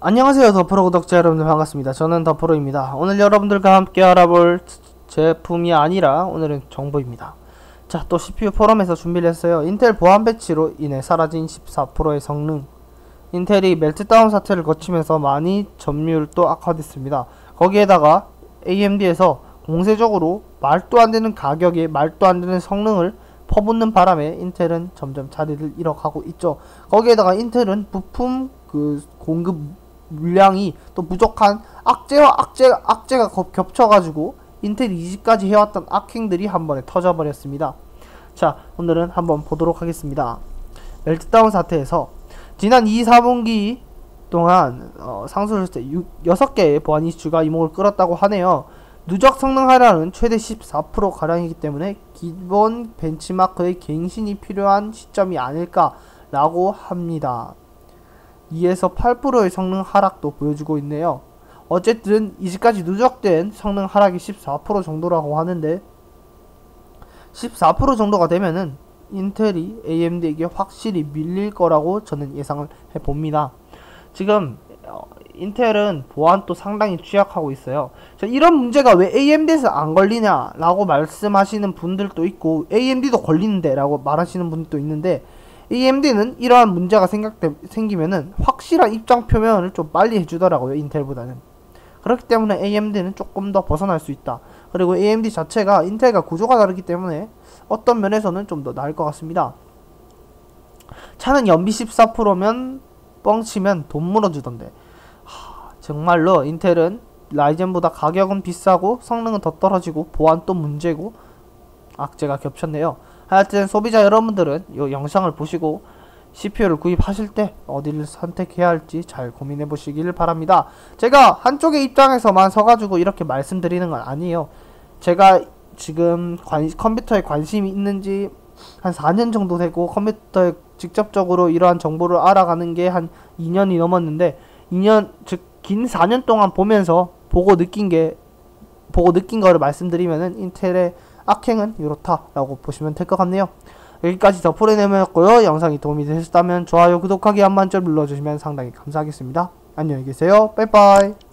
안녕하세요 더프로 구독자 여러분들 반갑습니다. 저는 더프로입니다. 오늘 여러분들과 함께 알아볼 제품이 아니라 오늘은 정보입니다. 자 또 CPU 포럼에서 준비를 했어요. 인텔 보안 배치로 인해 사라진 14%의 성능. 인텔이 멜트다운 사태를 거치면서 많이 점유율도 악화됐습니다. 거기에다가 AMD에서 공세적으로 말도 안 되는 가격에 말도 안 되는 성능을 퍼붓는 바람에 인텔은 점점 자리를 잃어가고 있죠. 거기에다가 인텔은 부품 그 공급 물량이 또 부족한 악재와 악재 악재가 겹- 겹쳐가지고 인텔 이지까지 해왔던 악행들이 한 번에 터져버렸습니다. 자 오늘은 한번 보도록 하겠습니다. 멜트다운 사태에서 지난 2, 4분기 동안 어, 상수를 6개의 보안 이슈가 이목을 끌었다고 하네요. 누적 성능 하락은 최대 14% 가량이기 때문에 기본 벤치마크의 갱신이 필요한 시점이 아닐까라고 합니다. 2에서 8%의 성능 하락도 보여주고 있네요. 어쨌든 이제까지 누적된 성능 하락이 14% 정도라고 하는데 14% 정도가 되면은 인텔이 AMD에게 확실히 밀릴 거라고 저는 예상을 해봅니다. 지금 어, 인텔은 보안도 상당히 취약하고 있어요. 자, 이런 문제가 왜 AMD에서 안 걸리냐라고 말씀하시는 분들도 있고 AMD도 걸리는데라고 말하시는 분들도 있는데 AMD는 이러한 문제가 생각돼, 생기면은 확실한 입장 표명을 좀 빨리 해주더라고요 인텔보다는. 그렇기 때문에 AMD는 조금 더 벗어날 수 있다. 그리고 AMD 자체가 인텔과 구조가 다르기 때문에 어떤 면에서는 좀 더 나을 것 같습니다. 차는 연비 14%면 뻥치면 돈 물어주던데. 하, 정말로 인텔은 라이젠보다 가격은 비싸고 성능은 더 떨어지고 보안도 문제고. 악재가 겹쳤네요 하여튼 소비자 여러분들은 이 영상을 보시고 CPU를 구입하실 때 어디를 선택해야 할지 잘 고민해 보시길 바랍니다. 제가 한쪽의 입장에서만 서가지고 이렇게 말씀드리는 건 아니에요. 제가 지금 관, 컴퓨터에 관심이 있는지 한 4년 정도 되고 컴퓨터에 직접적으로 이러한 정보를 알아가는 게 한 2년이 넘었는데 2년 즉 긴 4년 동안 보면서 보고 느낀 게 보고 느낀 거를 말씀드리면은 인텔의 악행은 이렇다라고 보시면 될 것 같네요. 여기까지 더 프로네머였고요. 영상이 도움이 되셨다면 좋아요, 구독하기 한 번쯤 눌러주시면 상당히 감사하겠습니다. 안녕히 계세요. 빠이빠이.